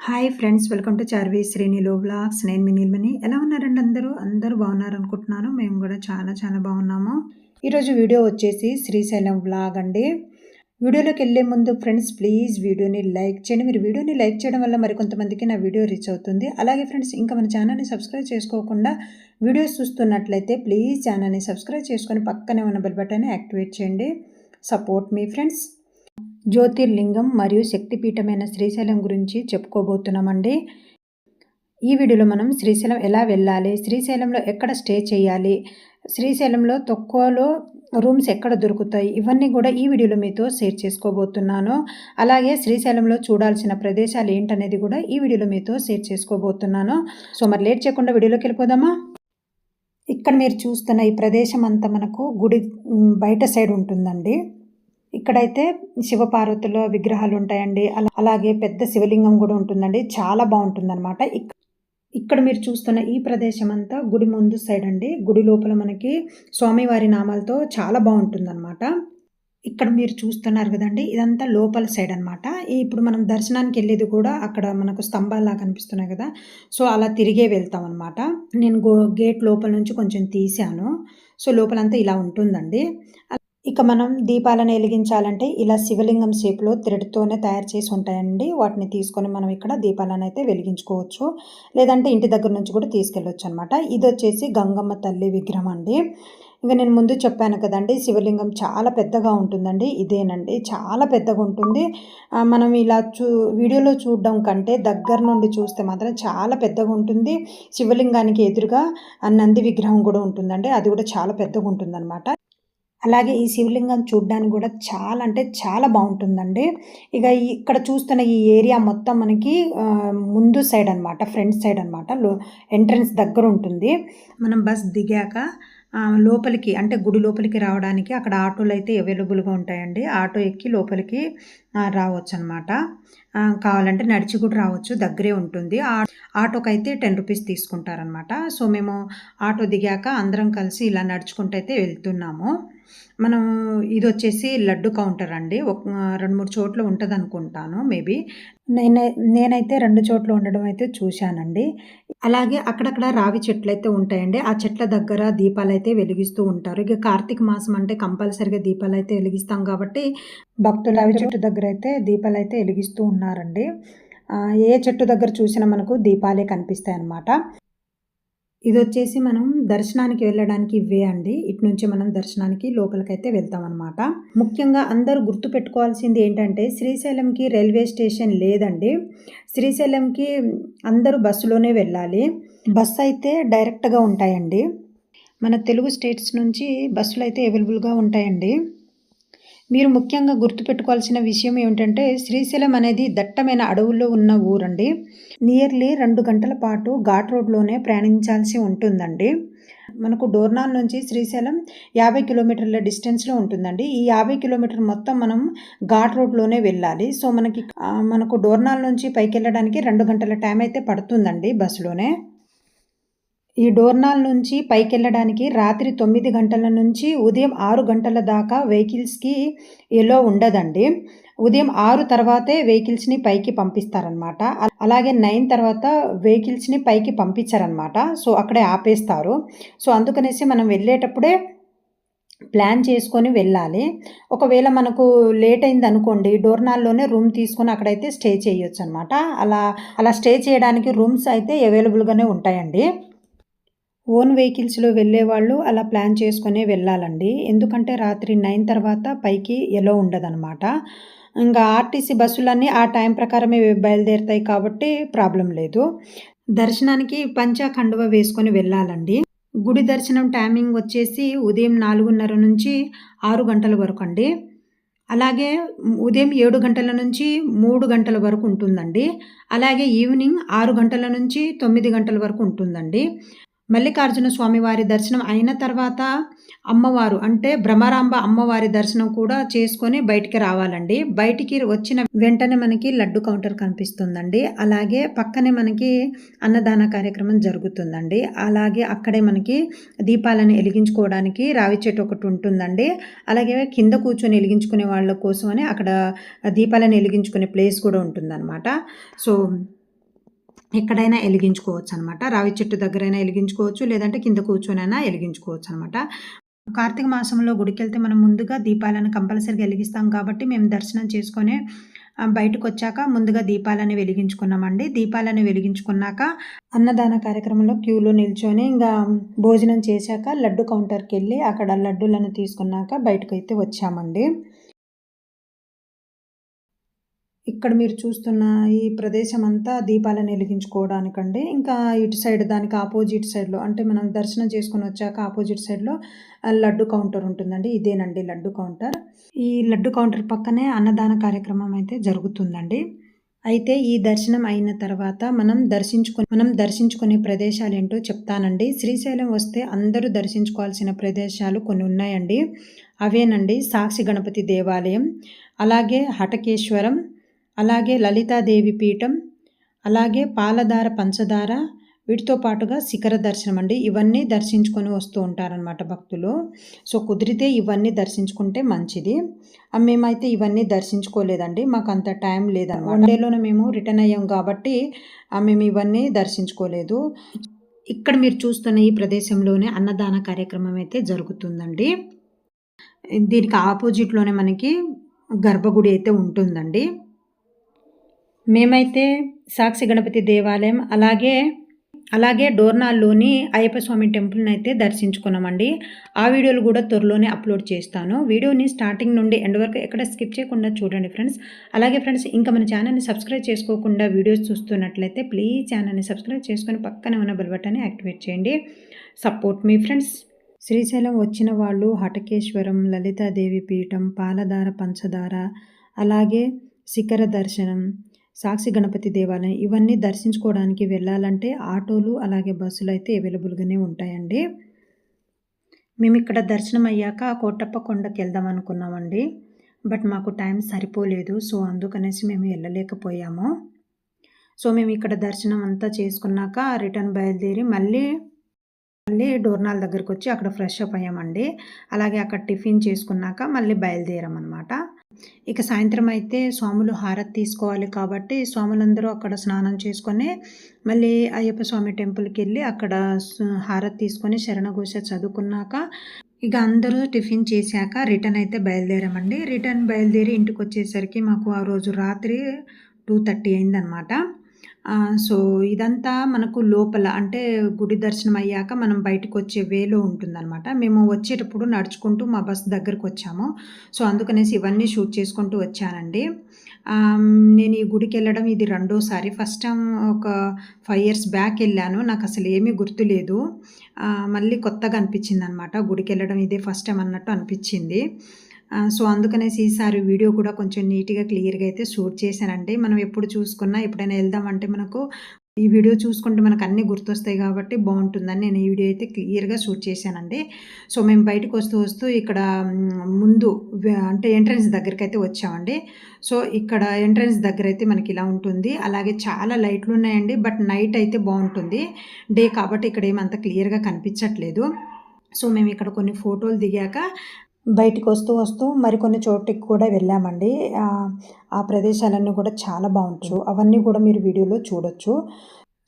Hi friends welcome to Charvi శ్రీనిలో blogs నేను మీ నీల్మని ఎలా ఉన్నారండి అందరూ? అందరూ బాగున్నారు అనుకుంటున్నాను మేము కూడా చాలా చాలా బాగున్నాము. ఈరోజు వీడియో వచ్చేసి శ్రీశైలం వ్లాగ్ అండి. వీడియోలోకి వెళ్ళే ముందు ఫ్రెండ్స్ ప్లీజ్ వీడియోని లైక్ చేయండి. మీరు వీడియోని లైక్ చేయడం వల్ల మరికొంతమందికి నా వీడియో రీచ్ అవుతుంది. అలాగే ఫ్రెండ్స్ ఇంకా మన ఛానల్ని సబ్స్క్రైబ్ చేసుకోకుండా వీడియోస్ చూస్తున్నట్లయితే ప్లీజ్ ఛానల్ని సబ్స్క్రైబ్ చేసుకొని పక్కనే ఉన్న బెల్ బటన్ని యాక్టివేట్ చేయండి. సపోర్ట్ మీ ఫ్రెండ్స్. జ్యోతిర్లింగం మరియు శక్తిపీఠమైన శ్రీశైలం గురించి చెప్పుకోబోతున్నామండి. ఈ వీడియోలో మనం శ్రీశైలం ఎలా వెళ్ళాలి శ్రీశైలంలో ఎక్కడ స్టే చేయాలి శ్రీశైలంలో తక్కువలో రూమ్స్ ఎక్కడ దొరుకుతాయి ఇవన్నీ కూడా ఈ వీడియోలో మీతో షేర్ చేసుకోబోతున్నాను. అలాగే శ్రీశైలంలో చూడాల్సిన ప్రదేశాలు ఏంటనేది కూడా ఈ వీడియోలో మీతో షేర్ చేసుకోబోతున్నాను. సో మరి లేట్ చేయకుండా వీడియోలోకి వెళ్ళిపోదామా? ఇక్కడ మీరు చూస్తున్న ఈ ప్రదేశం అంతా మనకు గుడి బయట సైడ్ ఉంటుందండి. ఇక్కడైతే శివపార్వతుల విగ్రహాలు ఉంటాయండి అలా అలాగే పెద్ద శివలింగం కూడా ఉంటుందండి. చాలా బాగుంటుందన్నమాట. ఇక్కడ మీరు చూస్తున్న ఈ ప్రదేశం అంతా గుడి ముందు సైడ్ అండి గుడి లోపల మనకి స్వామివారి నామాలతో చాలా బాగుంటుందన్నమాట. ఇక్కడ మీరు చూస్తున్నారు కదండి ఇదంతా లోపల సైడ్ అనమాట ఇప్పుడు మనం దర్శనానికి వెళ్ళేది కూడా అక్కడ మనకు స్తంభాల్లా కనిపిస్తున్నాయి కదా. సో అలా తిరిగే వెళ్తాం అనమాట నేను గో గేట్ లోపల నుంచి కొంచెం తీసాను సో లోపలంతా ఇలా ఉంటుందండి. ఇక మనం దీపాలను వెలిగించాలంటే ఇలా శివలింగం షేప్లో థ్రెడ్తోనే తయారు చేసి ఉంటాయండి. వాటిని తీసుకొని మనం ఇక్కడ దీపాలను అయితే వెలిగించుకోవచ్చు. లేదంటే ఇంటి దగ్గర నుంచి కూడా తీసుకెళ్ళొచ్చు అనమాట ఇది వచ్చేసి గంగమ్మ తల్లి విగ్రహం అండి. ఇంకా నేను ముందు చెప్పాను కదండి శివలింగం చాలా పెద్దగా ఉంటుందండి. ఇదేనండి చాలా పెద్దగా ఉంటుంది. మనం ఇలా చూ వీడియోలో చూడడం కంటే దగ్గర నుండి చూస్తే మాత్రం చాలా పెద్దగా ఉంటుంది. శివలింగానికి ఎదురుగా నంది విగ్రహం కూడా ఉంటుందండి. అది కూడా చాలా పెద్దగా ఉంటుందన్నమాట. అలాగే ఈ శివలింగం చూడడానికి కూడా చాలా అంటే చాలా బాగుంటుందండి. ఇక ఇక్కడ చూస్తున్న ఈ ఏరియా మొత్తం మనకి ముందు సైడ్ అనమాట ఫ్రంట్ సైడ్ అనమాట లో ఎంట్రన్స్ దగ్గర ఉంటుంది. మనం బస్ దిగాక లోపలికి అంటే గుడి లోపలికి రావడానికి అక్కడ ఆటోలు అయితే అవైలబుల్గా ఉంటాయండి. ఆటో ఎక్కి లోపలికి రావచ్చు అనమాట కావాలంటే నడిచి కూడా రావచ్చు దగ్గరే ఉంటుంది. ఆటోకి అయితే టెన్ రూపీస్ తీసుకుంటారనమాట సో మేము ఆటో దిగాక అందరం కలిసి ఇలా నడుచుకుంటూ అయితే వెళ్తున్నాము. మనం ఇది వచ్చేసి లడ్డు కౌంటర్ అండి. ఒక రెండు మూడు చోట్ల ఉంటుంది అనుకుంటాను మేబీ. నేనే నేనైతే రెండు చోట్ల ఉండడం అయితే చూశానండి. అలాగే అక్కడక్కడ రావి చెట్లు అయితే ఉంటాయండి. ఆ చెట్ల దగ్గర దీపాలు అయితే వెలిగిస్తూ ఉంటారు. ఇక కార్తీక మాసం అంటే కంపల్సరిగా దీపాలు అయితే వెలిగిస్తాం కాబట్టి భక్తులు రావి చెట్టు దగ్గర అయితే దీపాలు అయితే వెలిగిస్తూ ఉన్నారండి. ఏ చెట్టు దగ్గర చూసినా మనకు దీపాలే కనిపిస్తాయి అన్నమాట ఇది వచ్చేసి మనం దర్శనానికి వెళ్ళడానికి ఇవే అండి. ఇటు నుంచి మనం దర్శనానికి లోపలికైతే వెళ్తాం అనమాట ముఖ్యంగా అందరూ గుర్తు పెట్టుకోవాల్సింది ఏంటంటే శ్రీశైలంకి రైల్వే స్టేషన్ లేదండి. శ్రీశైలంకి అందరూ బస్సులోనే వెళ్ళాలి. బస్సు అయితే డైరెక్ట్గా ఉంటాయండి. మన తెలుగు స్టేట్స్ నుంచి బస్సులు అయితే అవైలబుల్గా ఉంటాయండి. మీరు ముఖ్యంగా గుర్తుపెట్టుకోవాల్సిన విషయం ఏమిటంటే శ్రీశైలం అనేది దట్టమైన అడవుల్లో ఉన్న ఊరండి. నియర్లీ రెండు గంటల పాటు ఘాట్ రోడ్లోనే ప్రయాణించాల్సి ఉంటుందండి. మనకు డోర్నాల్ నుంచి శ్రీశైలం యాభై కిలోమీటర్ల డిస్టెన్స్లో ఉంటుందండి. ఈ యాభై కిలోమీటర్ మొత్తం మనం ఘాట్ రోడ్లోనే వెళ్ళాలి. సో మనకి మనకు డోర్నాల్ నుంచి పైకి వెళ్ళడానికి రెండు గంటల టైం అయితే పడుతుందండి బస్సులోనే. ఈ డోర్నాల్ నుంచి పైకి వెళ్ళడానికి రాత్రి తొమ్మిది గంటల నుంచి ఉదయం ఆరు గంటల దాకా వెహికల్స్కి ఎలో ఉండదండి. ఉదయం ఆరు తర్వాతే వెహికల్స్ని పైకి పంపిస్తారనమాట అలాగే నైన్ తర్వాత వెహికల్స్ని పైకి పంపించారనమాట సో అక్కడే ఆపేస్తారు. సో అందుకనేసి మనం వెళ్ళేటప్పుడే ప్లాన్ చేసుకొని వెళ్ళాలి. ఒకవేళ మనకు లేట్ అయింది అనుకోండి డోర్నాల్లోనే రూమ్ తీసుకొని అక్కడైతే స్టే చేయొచ్చు అనమాట అలా అలా స్టే చేయడానికి రూమ్స్ అయితే అవైలబుల్గానే ఉంటాయండి. ఓన్ వెహికల్స్లో వెళ్ళే వాళ్ళు అలా ప్లాన్ చేసుకునే వెళ్ళాలండి. ఎందుకంటే రాత్రి నైన్ తర్వాత పైకి ఎలో ఉండదనమాట ఇంకా ఆర్టీసీ బస్సులన్నీ ఆ టైం ప్రకారమే బయలుదేరుతాయి కాబట్టి ప్రాబ్లం లేదు. దర్శనానికి పంచా కండువ వేసుకొని వెళ్ళాలండి. గుడి దర్శనం టైమింగ్ వచ్చేసి ఉదయం నాలుగున్నర నుంచి ఆరు గంటల వరకు అండి. అలాగే ఉదయం ఏడు గంటల నుంచి మూడు గంటల వరకు ఉంటుందండి. అలాగే ఈవినింగ్ ఆరు గంటల నుంచి తొమ్మిది గంటల వరకు ఉంటుందండి. మల్లికార్జున స్వామి వారి దర్శనం అయిన తర్వాత అమ్మవారు అంటే భ్రమరాంబ అమ్మవారి దర్శనం కూడా చేసుకొని బయటికి రావాలండి. బయటికి వచ్చిన వెంటనే మనకి లడ్డు కౌంటర్ కనిపిస్తుందండి. అలాగే పక్కనే మనకి అన్నదాన కార్యక్రమం జరుగుతుందండి. అలాగే అక్కడే మనకి దీపాలను వెలిగించుకోవడానికి రావి చెట్టు ఒకటి ఉంటుందండి. అలాగే కింద కూర్చొని వెలిగించుకునే వాళ్ళ కోసం అని అక్కడ దీపాలను వెలిగించుకునే ప్లేస్ కూడా ఉంటుందన్నమాట. సో ఎక్కడైనా వెలిగించుకోవచ్చు అనమాట రావి చెట్టు దగ్గరైనా వెలిగించుకోవచ్చు లేదంటే కింద కూర్చొనైనా వెలిగించుకోవచ్చు అనమాట కార్తీక మాసంలో గుడికి వెళ్తే మనం ముందుగా దీపాలను కంపల్సరీగా వెలిగిస్తాం కాబట్టి మేము దర్శనం చేసుకొని బయటకు వచ్చాక ముందుగా దీపాలని వెలిగించుకున్నామండి. దీపాలను వెలిగించుకున్నాక అన్నదాన కార్యక్రమంలో క్యూలో నిల్చొని ఇంకా భోజనం చేశాక లడ్డు కౌంటర్కి వెళ్ళి అక్కడ లడ్డూలను తీసుకున్నాక బయటకు అయితే వచ్చామండి. ఇక్కడ మీరు చూస్తున్న ఈ ప్రదేశం అంతా దీపాలను వెలిగించుకోవడానికండి. ఇంకా ఇటు సైడ్ దానికి ఆపోజిట్ సైడ్లో అంటే మనం దర్శనం చేసుకుని వచ్చాక ఆపోజిట్ సైడ్లో లడ్డు కౌంటర్ ఉంటుందండి. ఇదేనండి లడ్డు కౌంటర్. ఈ లడ్డు కౌంటర్ పక్కనే అన్నదాన కార్యక్రమం అయితే జరుగుతుందండి. అయితే ఈ దర్శనం అయిన తర్వాత మనం దర్శించుకుని మనం దర్శించుకునే ప్రదేశాలు ఏంటో చెప్తానండి. శ్రీశైలం వస్తే అందరూ దర్శించుకోవాల్సిన ప్రదేశాలు కొన్ని ఉన్నాయండి. అవేనండి సాక్షి గణపతి దేవాలయం అలాగే హటకేశ్వరం అలాగే లలితాదేవి పీఠం అలాగే పాలధార పంచదార వీటితో పాటుగా శిఖర దర్శనం అండి. ఇవన్నీ దర్శించుకొని వస్తూ ఉంటారనమాట భక్తులు. సో కుదిరితే ఇవన్నీ దర్శించుకుంటే మంచిది. మేమైతే ఇవన్నీ దర్శించుకోలేదండి. మాకు అంత టైం లేదన్నమాట. వన్ డేలోనే మేము రిటర్న్ అయ్యాం కాబట్టి మేము ఇవన్నీ దర్శించుకోలేదు. ఇక్కడ మీరు చూస్తున్న ఈ ప్రదేశంలోనే అన్నదాన కార్యక్రమం అయితే జరుగుతుందండి. దీనికి ఆపోజిట్లోనే మనకి గర్భగుడి అయితే ఉంటుందండి. మేమైతే సాక్షి గణపతి దేవాలయం అలాగే అలాగే డోర్నాల్లోని అయ్యప్ప స్వామి టెంపుల్ని అయితే దర్శించుకున్నామండి. ఆ వీడియోలు కూడా త్వరలోనే అప్లోడ్ చేస్తాను. వీడియోని స్టార్టింగ్ నుండి ఎండ్ వరకు ఎక్కడ స్కిప్ చేయకుండా చూడండి ఫ్రెండ్స్. అలాగే ఫ్రెండ్స్ ఇంకా మన ఛానల్ని సబ్స్క్రైబ్ చేసుకోకుండా వీడియోస్ చూస్తున్నట్లయితే ప్లీజ్ ఛానల్ని సబ్స్క్రైబ్ చేసుకొని పక్కనే ఉన్న బెల్ బటన్ని యాక్టివేట్ చేయండి. సపోర్ట్ మీ ఫ్రెండ్స్. శ్రీశైలం వచ్చిన వాళ్ళు హటకేశ్వరం లలితాదేవి పీఠం పాలధార పంచదార అలాగే శిఖర దర్శనం సాక్షి గణపతి దేవాలయం ఇవన్నీ దర్శించుకోవడానికి వెళ్ళాలంటే ఆటోలు అలాగే బస్సులు అయితే అవైలబుల్గానే ఉంటాయండి. మేము ఇక్కడ దర్శనం అయ్యాక కోటప్ప కొండకి వెళ్దాం అనుకున్నామండి. బట్ మాకు టైం సరిపోలేదు సో అందుకనేసి మేము వెళ్ళలేకపోయాము. సో మేము ఇక్కడ దర్శనం అంతా చేసుకున్నాక రిటర్న్ బయలుదేరి మళ్ళీ మళ్ళీ డోర్నాల్ దగ్గరికి వచ్చి అక్కడ ఫ్రెష్ అప్ అయ్యామండి. అలాగే అక్కడ టిఫిన్ చేసుకున్నాక మళ్ళీ బయలుదేరామన్నమాట. ఇక సాయంత్రం అయితే స్వాములు హారతి తీసుకోవాలి కాబట్టి స్వాములందరూ అక్కడ స్నానం చేసుకొని మళ్ళీ అయ్యప్ప స్వామి టెంపుల్కి వెళ్ళి అక్కడ హారతి తీసుకొని శరణఘోష చదువుకున్నాక ఇక అందరూ టిఫిన్ చేశాక రిటర్న్ అయితే బయలుదేరామండి. రిటర్న్ బయలుదేరి ఇంటికి వచ్చేసరికి మాకు ఆ రోజు రాత్రి టూ థర్టీ అయిందనమాట సో ఇదంతా మనకు లోపల అంటే గుడి దర్శనం అయ్యాక మనం బయటకు వచ్చే వేలో ఉంటుందన్నమాట. మేము వచ్చేటప్పుడు నడుచుకుంటూ మా బస్ దగ్గరకు వచ్చాము సో అందుకనేసి ఇవన్నీ షూట్ చేసుకుంటూ వచ్చానండి. నేను ఈ గుడికి వెళ్ళడం ఇది రెండోసారి. ఫస్ట్ టైం ఒక ఫైవ్ ఇయర్స్ బ్యాక్ వెళ్ళాను. నాకు అసలు ఏమీ గుర్తులేదు. మళ్ళీ కొత్తగా అనిపించింది అనమాట గుడికి వెళ్ళడం ఇదే ఫస్ట్ టైం అన్నట్టు అనిపించింది. సో అందుకనేసి ఈసారి వీడియో కూడా కొంచెం నీట్గా క్లియర్గా అయితే షూట్ చేశానండి. మనం ఎప్పుడు చూసుకున్నా ఎప్పుడైనా వెళ్దామంటే మనకు ఈ వీడియో చూసుకుంటే మనకు అన్నీ గుర్తొస్తాయి కాబట్టి బాగుంటుందని నేను ఈ వీడియో అయితే క్లియర్గా షూట్ చేశానండి. సో మేము బయటకు వస్తూ వస్తూ ఇక్కడ ముందు అంటే ఎంట్రన్స్ దగ్గరికి అయితే వచ్చామండి. సో ఇక్కడ ఎంట్రన్స్ దగ్గర అయితే మనకి ఇలా ఉంటుంది. అలాగే చాలా లైట్లు ఉన్నాయండి బట్ నైట్ అయితే బాగుంటుంది. డే కాబట్టి ఇక్కడ ఏమంత క్లియర్గా కనిపించట్లేదు. సో మేము ఇక్కడ కొన్ని ఫోటోలు దిగాక బయటికి వస్తూ వస్తూ మరికొన్ని చోటికి కూడా వెళ్ళామండి. ఆ ప్రదేశాలన్నీ కూడా చాలా బాగుంటు అవన్నీ కూడా మీరు వీడియోలో చూడొచ్చు.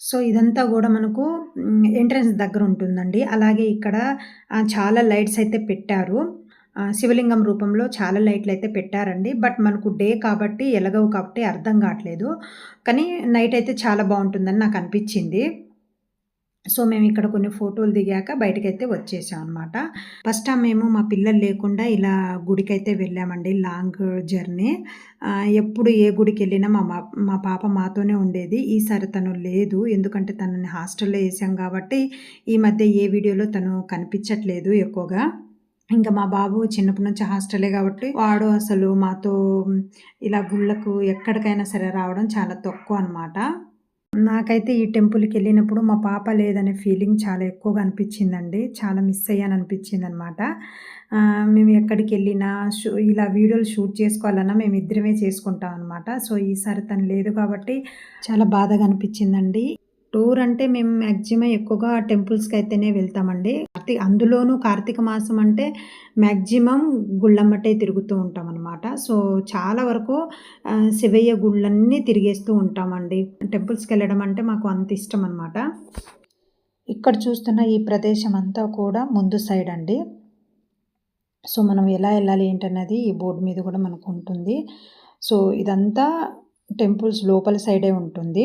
సో ఇదంతా కూడా మనకు ఎంట్రన్స్ దగ్గర ఉంటుందండి. అలాగే ఇక్కడ చాలా లైట్స్ అయితే పెట్టారు. శివలింగం రూపంలో చాలా లైట్లు అయితే పెట్టారండి. బట్ మనకు డే కాబట్టి ఎలగవు కాబట్టి అర్థం కావట్లేదు. కానీ నైట్ అయితే చాలా బాగుంటుందని నాకు అనిపించింది. సో మేము ఇక్కడ కొన్ని ఫోటోలు దిగాక బయటకైతే వచ్చేసాం అనమాట ఫస్ట్ టైం మేము మా పిల్లలు లేకుండా ఇలా గుడికైతే వెళ్ళామండి లాంగ్ జర్నీ. ఎప్పుడు ఏ గుడికి వెళ్ళినా మా మా పాప మాతోనే ఉండేది. ఈసారి తను లేదు ఎందుకంటే తనని హాస్టల్లో వేసాం కాబట్టి ఈ మధ్య ఏ వీడియోలో తను కనిపించట్లేదు ఎక్కువగా. ఇంకా మా బాబు చిన్నప్పటి నుంచి హాస్టలే కాబట్టి వాడు అసలు మాతో ఇలా గుళ్ళకు ఎక్కడికైనా సరే రావడం చాలా తక్కువ అనమాట నాకైతే ఈ టెంపుల్కి వెళ్ళినప్పుడు మా పాప లేదనే ఫీలింగ్ చాలా ఎక్కువగా అనిపించిందండి. చాలా మిస్ అయ్యాను అనిపించింది అనమాట మేము ఎక్కడికి వెళ్ళినా షూ ఇలా వీడియోలు షూట్ చేసుకోవాలన్నా మేము ఇద్దరమే చేసుకుంటాం అనమాట సో ఈసారి తను లేదు కాబట్టి చాలా బాధగా అనిపించిందండి. టూర్ అంటే మేము మ్యాక్సిమం ఎక్కువగా టెంపుల్స్కి అయితేనే వెళ్తామండి. కార్తీక అందులోనూ కార్తీక మాసం అంటే మ్యాక్సిమం గుళ్ళమ్మటే తిరుగుతూ ఉంటాం అనమాట సో చాలా వరకు శివయ్య గుళ్ళన్నీ తిరిగేస్తూ ఉంటామండి. టెంపుల్స్కి వెళ్ళడం అంటే మాకు అంత ఇష్టం అనమాట ఇక్కడ చూస్తున్న ఈ ప్రదేశం అంతా కూడా ముందు సైడ్ అండి సో మనం ఎలా వెళ్ళాలి ఏంటన్నది ఈ బోర్డు మీద కూడా మనకు ఉంటుంది. సో ఇదంతా టెంపుల్స్ లోపల సైడే ఉంటుంది.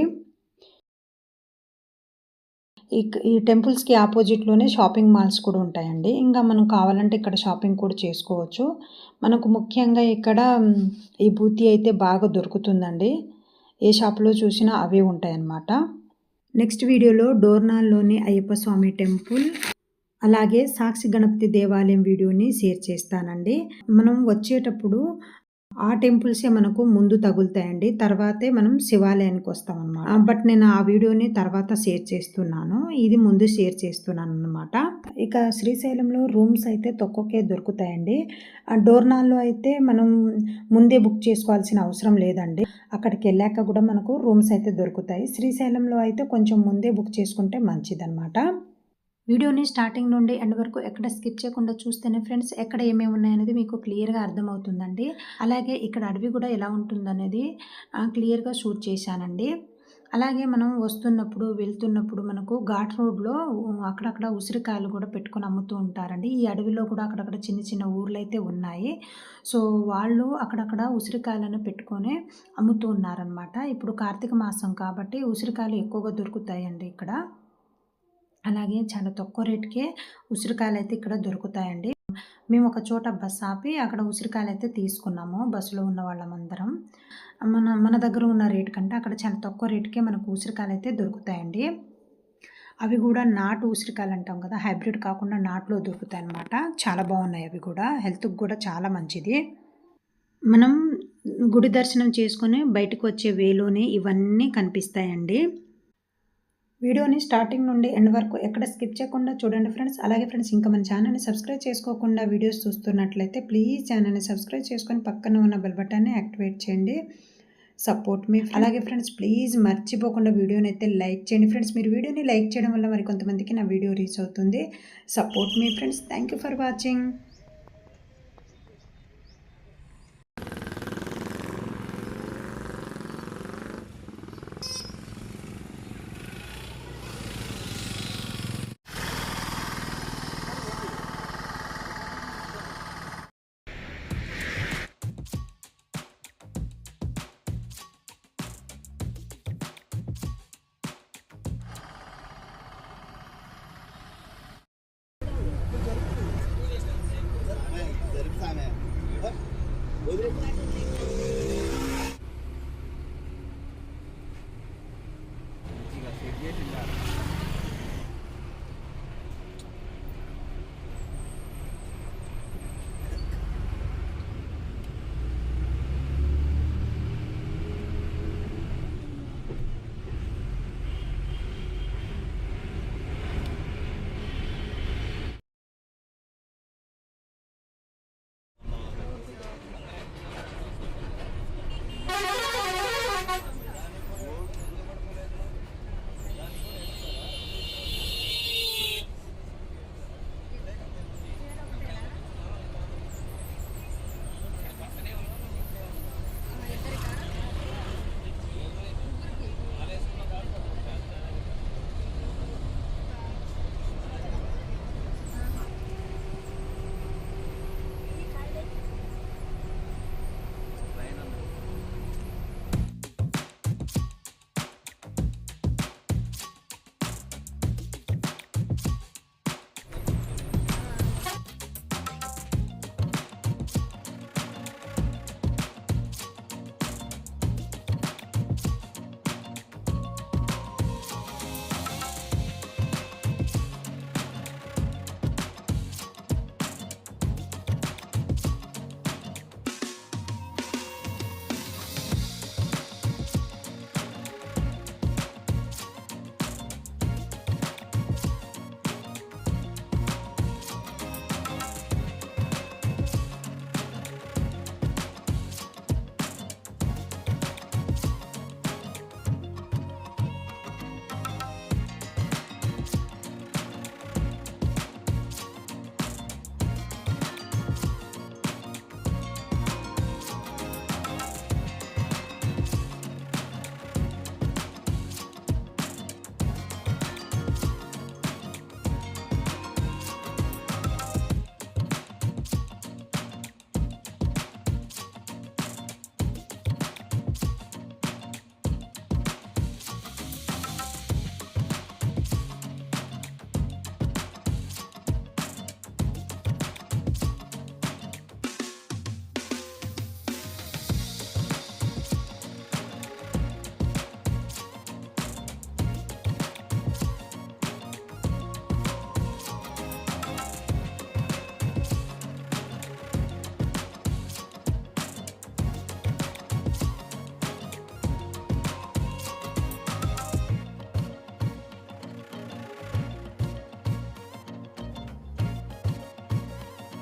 ఈ ఈ టెంపుల్స్కి ఆపోజిట్లోనే షాపింగ్ మాల్స్ కూడా ఉంటాయండి. ఇంకా మనం కావాలంటే ఇక్కడ షాపింగ్ కూడా చేసుకోవచ్చు. మనకు ముఖ్యంగా ఇక్కడ ఈ బూతి అయితే బాగా దొరుకుతుందండి. ఏ షాప్లో చూసినా అవే ఉంటాయి అన్నమాట నెక్స్ట్ వీడియోలో డోర్నాల్లోని అయ్యప్ప స్వామి టెంపుల్ అలాగే సాక్షి గణపతి దేవాలయం వీడియోని షేర్ చేస్తానండి. మనం వచ్చేటప్పుడు ఆ టెంపుల్సే మనకు ముందు తగులుతాయండి. తర్వాతే మనం శివాలయానికి వస్తాం అనమాట బట్ నేను ఆ వీడియోని తర్వాత షేర్ చేస్తున్నాను. ఇది ముందు షేర్ చేస్తున్నాను అనమాట ఇక శ్రీశైలంలో రూమ్స్ అయితే తొక్కకే దొరుకుతాయండి. డోర్నాల్లో అయితే మనం ముందే బుక్ చేసుకోవాల్సిన అవసరం లేదండి. అక్కడికి వెళ్ళాక కూడా మనకు రూమ్స్ అయితే దొరుకుతాయి. శ్రీశైలంలో అయితే కొంచెం ముందే బుక్ చేసుకుంటే మంచిదన్నమాట. వీడియోని స్టార్టింగ్ నుండి ఎండ్ వరకు ఎక్కడ స్కిప్ చేయకుండా చూస్తేనే ఫ్రెండ్స్ ఎక్కడ ఏమేమి ఉన్నాయనేది మీకు క్లియర్గా అర్థమవుతుందండి. అలాగే ఇక్కడ అడవి కూడా ఎలా ఉంటుందనేది క్లియర్గా షూట్ చేశానండి. అలాగే మనం వస్తున్నప్పుడు వెళ్తున్నప్పుడు మనకు ఘాట్ రోడ్లో అక్కడక్కడ ఉసిరికాయలు కూడా పెట్టుకొని అమ్ముతూ ఉంటారండి. ఈ అడవిలో కూడా అక్కడక్కడ చిన్న చిన్న ఊర్లు అయితే ఉన్నాయి. సో వాళ్ళు అక్కడక్కడ ఉసిరికాయలను పెట్టుకొని అమ్ముతూ ఉన్నారనమాట ఇప్పుడు కార్తీక మాసం కాబట్టి ఉసిరికాయలు ఎక్కువగా దొరుకుతాయండి ఇక్కడ. అలాగే చాలా తక్కువ రేటుకే ఉసిరికాయలు అయితే ఇక్కడ దొరుకుతాయండి. మేము ఒక చోట బస్ ఆపి అక్కడ ఉసిరికాయలు అయితే తీసుకున్నాము బస్సులో ఉన్న వాళ్ళమందరం. మన మన దగ్గర ఉన్న రేట్ కంటే అక్కడ చాలా తక్కువ రేటుకే మనకు ఉసిరికాయలు అయితే దొరుకుతాయండి. అవి కూడా నాటు ఉసిరికాయలు అంటాం కదా హైబ్రిడ్ కాకుండా నాటులో దొరుకుతాయి అన్నమాట చాలా బాగున్నాయి అవి కూడా హెల్త్కి కూడా చాలా మంచిది. మనం గుడి దర్శనం చేసుకొని బయటకు వచ్చే వేలోనే ఇవన్నీ కనిపిస్తాయండి. వీడియోని స్టార్టింగ్ నుండి ఎండ్ వరకు ఎక్కడ స్కిప్ చేయకుండా చూడండి ఫ్రెండ్స్. అలాగే ఫ్రెండ్స్ ఇంకా మన ఛానల్ని సబ్స్క్రైబ్ చేసుకోకుండా వీడియోస్ చూస్తున్నట్లయితే ప్లీజ్ ఛానల్ని సబ్స్క్రైబ్ చేసుకొని పక్కన ఉన్న బెల్ బటన్ని యాక్టివేట్ చేయండి. సపోర్ట్ మీ అలాగే ఫ్రెండ్స్ ప్లీజ్ మర్చిపోకుండా వీడియోని అయితే లైక్ చేయండి ఫ్రెండ్స్. మీరు వీడియోని లైక్ చేయడం వల్ల మరి కొంతమందికి నా వీడియో రీచ్ అవుతుంది. Support me friends. Thank you for watching. 왜그 래?